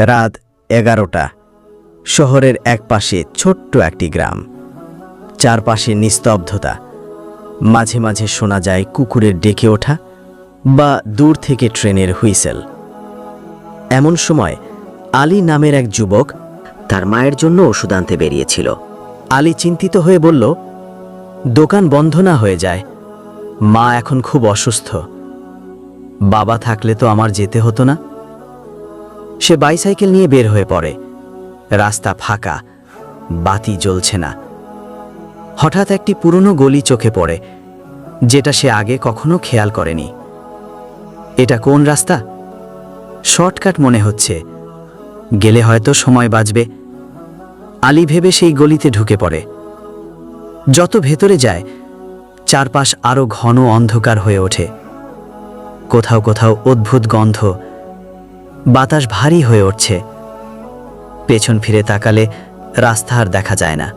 রাত এগারোটা। শহরের একপাশে ছোট্ট একটি গ্রাম। চারপাশে নিস্তব্ধতা। মাঝে মাঝে শোনা যায় কুকুরের ডেকে ওঠা বা দূর থেকে ট্রেনের হুইসেল। এমন সময় আলী নামের এক যুবক তার মায়ের জন্য ওষুধ আনতে বেরিয়েছিল। আলী চিন্তিত হয়ে বলল, দোকান বন্ধ না হয়ে যায়। মা এখন খুব অসুস্থ। বাবা থাকলে তো আমার যেতে হতো না। সে বাইসাইকেল নিয়ে বের হয়ে পড়ে। রাস্তা ফাঁকা, বাতি জ্বলছে না। হঠাৎ একটি পুরনো গলি চোখে পড়ে, যেটা সে আগে কখনো খেয়াল করেনি। এটা কোন রাস্তা? শর্টকাট মনে হচ্ছে। গেলে হয়তো সময় বাঁচবে। আলী ভেবে সেই গলিতে ঢুকে পড়ে। যত ভেতরে যায়, চারপাশ আরও ঘন অন্ধকার হয়ে ওঠে। কোথাও কোথাও অদ্ভুত গন্ধ বাতাস ভারী হয়ে উঠছে। পেছন ফিরে তাকালে রাস্তা আর দেখা যায় না।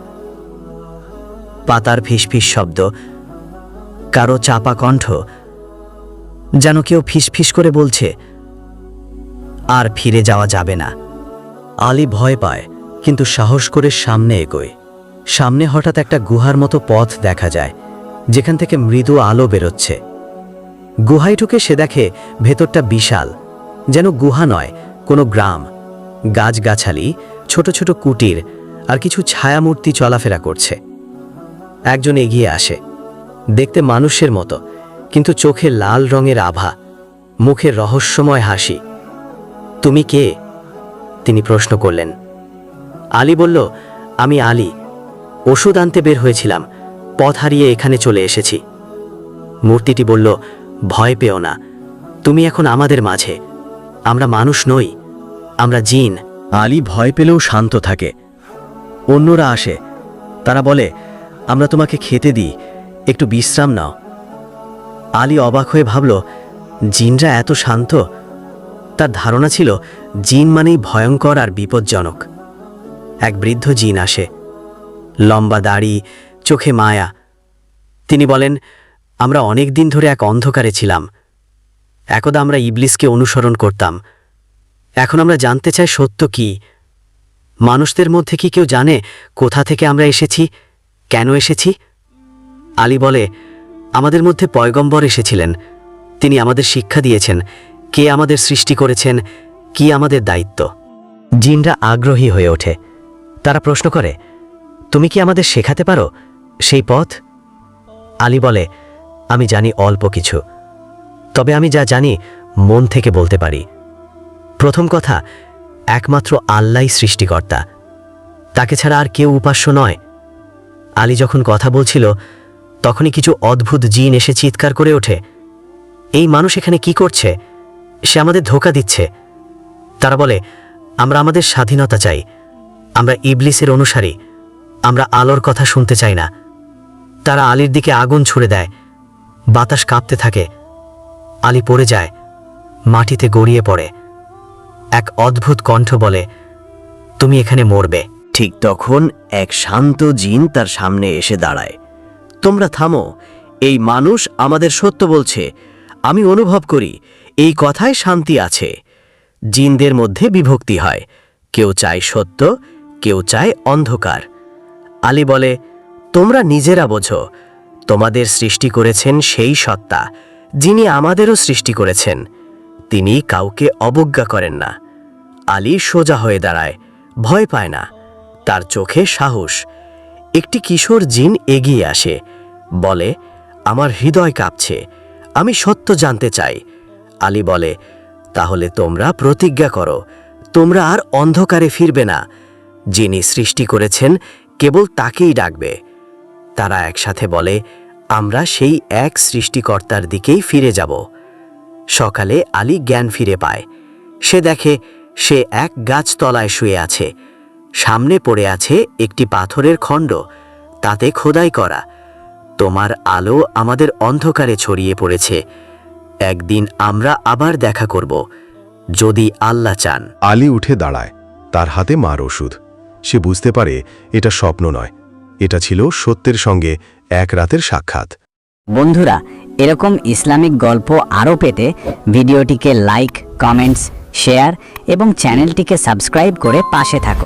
পাতার ফিসফিস শব্দ, কারও চাপা কণ্ঠ, যেন কেউ ফিসফিস করে বলছে, আর ফিরে যাওয়া যাবে না। আলী ভয় পায়, কিন্তু সাহস করে সামনে এগোয়। সামনে হঠাৎ একটা গুহার মতো পথ দেখা যায়, যেখান থেকে মৃদু আলো বেরোচ্ছে। গুহায় ঢুকে সে দেখে ভেতরটা বিশাল। যেন গুহা নয়, কোনো গ্রাম, গাছগাছালি, ছোট ছোট কুটির আর কিছু ছায়ামূর্তি চলাফেরা করছে। একজন এগিয়ে আসে, দেখতে মানুষের মতো, কিন্তু চোখে লাল রঙের আভা, মুখে রহস্যময় হাসি। তুমি কে? তিনি প্রশ্ন করলেন। আলী বলল, আমি আলী, ওষুধ আনতে বের হয়েছিলাম, পথ হারিয়ে এখানে চলে এসেছি। মূর্তিটি বলল, ভয় পেও না, তুমি এখন আমাদের মাঝে। আমরা মানুষ নই, আমরা জিন। আলী ভয় পেলেও শান্ত থাকে। অন্যরা আসে। তারা বলে, আমরা তোমাকে খেতে দিই, একটু বিশ্রাম নাও। আলী অবাক হয়ে ভাবল, জিনরা এত শান্ত? তার ধারণা ছিল, জিন মানেই ভয়ঙ্কর আর বিপজ্জনক। এক বৃদ্ধ জিন আসে। লম্বা দাড়ি, চোখে মায়া। তিনি বলেন, আমরা অনেক দিন ধরে এক অন্ধকারে ছিলাম। একদা আমরা ইবলিসকে অনুসরণ করতাম। এখন আমরা জানতে চাই সত্য কি? মানুষদের মধ্যে কি কেউ জানে কোথা থেকে আমরা এসেছি? কেন এসেছি? আলী বলে, আমাদের মধ্যে পয়গম্বর এসেছিলেন। তিনি আমাদের শিক্ষা দিয়েছেন। কে আমাদের সৃষ্টি করেছেন? কি আমাদের দায়িত্ব? জিনরা আগ্রহী হয়ে ওঠে। তারা প্রশ্ন করে, তুমি কি আমাদের শেখাতে পারো সেই পথ? আলী বলে, আমি জানি অল্প কিছু। তবে আমি যা জানি, মন থেকে বলতে পারি। প্রথম কথা, একমাত্র আল্লাহ সৃষ্টিকর্তা। তাকে ছাড়া আর কেউ উপাস্য নয়। আলী যখন কথা বলছিল, তখনই কিছু অদ্ভুত জিন এসে চিৎকার করে ওঠে। এই মানুষ এখানে কি করছে? সে আমাদের ধোকা দিচ্ছে। তারা বলে, আমরা আমাদের স্বাধীনতা চাই। আমরা ইবলিসের অনুসারী। আমরা আলোর কথা শুনতে চাই না। তারা আলীর দিকে আগুন ছুড়ে দেয়। বাতাস কাঁপতে থাকে। আলী পড়ে যায়, মাটিতে গড়িয়ে পড়ে। এক অদ্ভুত কণ্ঠ বলে, তুমি এখানে মরবে। ঠিক তখন এক শান্ত জিন তার সামনে এসে দাঁড়ায়। তোমরা থামো, এই মানুষ আমাদের সত্য বলছে। আমি অনুভব করি, এই কথায় শান্তি আছে। জিনদের মধ্যে বিভক্তি হয়। কেউ চায় সত্য, কেউ চায় অন্ধকার। আলী বলে, তোমরা নিজেরা বোঝো, তোমাদের সৃষ্টি করেছেন সেই সত্তা। যিনি আমাদেরও সৃষ্টি করেছেন, তিনি কাউকে অবজ্ঞা করেন না। আলী সোজা হয়ে দাঁড়ায়, ভয় পায় না। তার চোখে সাহস। একটি কিশোর জিন এগিয়ে আসে, বলে, আমার হৃদয় কাঁপছে, আমি সত্য জানতে চাই। আলী বলে, তাহলে তোমরা প্রতিজ্ঞা করো, তোমরা আর অন্ধকারে ফিরবে না। যিনি সৃষ্টি করেছেন কেবল তাকেই ডাকবে। তারা একসাথে বলে আমরা সেই এক সৃষ্টিকর্তার দিকেই ফিরে যাব। সকালে আলী জ্ঞান ফিরে পায়। সে দেখে সে এক গাছতলায় শুয়ে আছে। সামনে পড়ে আছে একটি পাথরের খণ্ড। তাতে খোদাই করা। তোমার আলো আমাদের অন্ধকারে ছড়িয়ে পড়েছে। একদিন আমরা আবার দেখা করব, যদি আল্লাহ চান। আলী উঠে দাঁড়ায়। তার হাতে মার ওষুধ। সে বুঝতে পারে এটা স্বপ্ন নয়। এটা ছিল সত্যের সঙ্গে এক রাতের সাক্ষাৎ। বন্ধুরা, এরকম ইসলামিক গল্প আরও পেতে ভিডিওটিকে লাইক, কমেন্টস, শেয়ার এবং চ্যানেলটিকে সাবস্ক্রাইব করে পাশে থাকো।